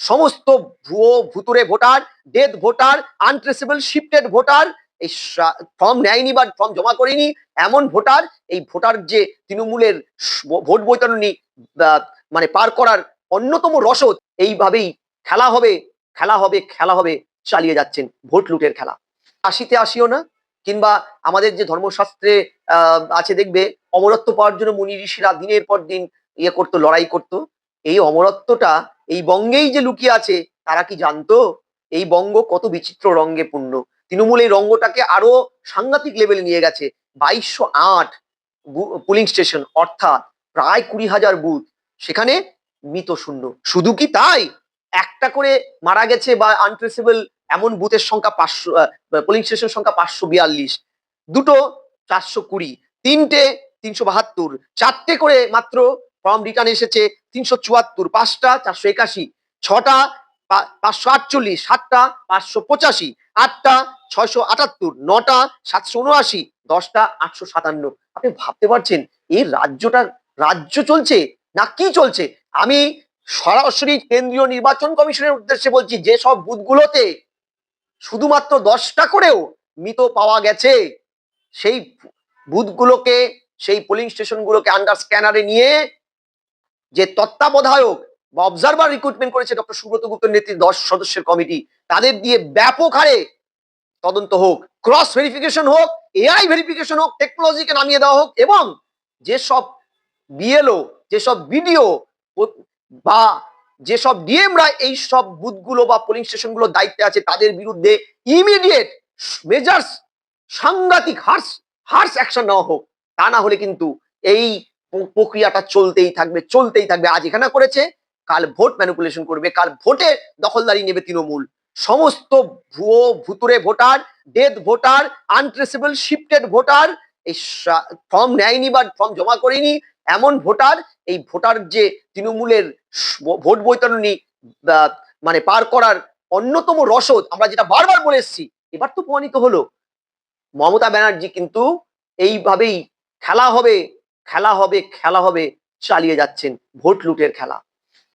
সমস্ত ভুয়ো ভুতুরে voter death voter untraceable shifted voter, এই ফর্ম নেয়নি বা ফর্ম জমা করেনি, এমন ভোটার, এই ভোটার যে তৃণমূলের ভোট বৈতরণী মানে পার করার অন্যতম রসদ, এইভাবেই খেলা হবে খেলা হবে খেলা হবে, চালিয়ে যাচ্ছেন ভোট লুটের খেলা। আশিতে আসিও না, কিংবা আমাদের যে ধর্মশাস্ত্রে আছে দেখবে, অমরত্ব পাওয়ার জন্য মুনি ঋষিরা দিনের পর দিন ইয়ে করতো, লড়াই করতো, এই অমরত্বটা এই বঙ্গেই যে লুকিয়ে আছে, তারা কি জানতো? এই বঙ্গ কত বিচিত্র রঙ্গে পূর্ণ। তৃণমূল এই রঙ্গটাকে আরও সাংঘাতিক লেভেলে নিয়ে গেছে। বাইশশো আট পুলিং স্টেশন অর্থাৎ প্রায় কুড়ি হাজার বুথ সেখানে মৃত শূন্য। শুধু কি তাই? একটা করে মারা গেছে বা আনট্রেসেবল এমন বুথের সংখ্যা পাঁচশো পোলিং স্টেশন সংখ্যা পাঁচশো বিয়াল্লিশ। দুটো চারশো কুড়ি। তিনটে তিনশো বাহাত্তর। চারটে করে মাত্র ফর্ম রিটার্ন এসেছে তিনশো চুয়াত্তর, পাঁচটা চারশো একাশি, ছটা পাঁচশো আটচল্লিশ, সাতটা পাঁচশো পঁচাশি, আটটা ছয়শো আটাত্তর, নটা সাতশো উনআশি, দশটা আটশো সাতান্ন। আপনি ভাবতে পারছেন, এই রাজ্যটা, রাজ্য চলছে না কি চলছে? আমি সরাসরি কেন্দ্রীয় নির্বাচন কমিশনের উদ্দেশ্যে বলছি, যে সব বুথগুলোতে শুধুমাত্র দশটা করেও মৃত পাওয়া গেছে, সেই বুথগুলোকে, সেই পোলিং স্টেশনগুলোকে আন্ডার স্ক্যানারে নিয়ে যে তত্ত্বাবধায়ক বা অবজারভার রিক্রুটমেন্ট করেছে ডক্টর সুব্রত গুপ্তের নেতৃত্বে দশ সদস্যের কমিটি, তাদের দিয়ে ব্যাপক হারে তদন্ত হোক ক্রস ভেরিফিকেশন হোক এআই ভেরিফিকেশন হোক টেকনোলজিকে নামিয়ে দেওয়া হোক এবং যেসব বিএলও যেসব বিডিও বা যেসব ডিএমরা এই সব বুথগুলো বা পোলিং স্টেশনগুলোর দায়িত্বে আছে, তাদের বিরুদ্ধে ইমিডিয়েট মেজার্স সাংঘাতিক হার্স হার্স অ্যাকশন নেওয়া হোক। তা না হলে কিন্তু এই প্রক্রিয়াটা চলতেই থাকবে চলতেই থাকবে। আজ এখানে করেছে, কাল ভোট ম্যানিপুলেশন করবে। কাল ভোটে দখলদারি নেবে তৃণমূল। সমস্ত ভুয়ো ভুতুরে voter death voter untraceable shifted voter, এই ফর্ম নেয়নি বা ফর্ম জমা করেনি, এমন ভোটার, এই ভোটার যে তৃণমূলের ভোট বৈতরণী মানে পার করার অন্যতম রসদ, আমরা যেটা বারবার বলে এসেছি, এবার তো প্রমাণিত হলো। মমতা ব্যানার্জি কিন্তু এইভাবেই খেলা হবে খেলা হবে খেলা হবে চালিয়ে যাচ্ছেন ভোট লুটের খেলা।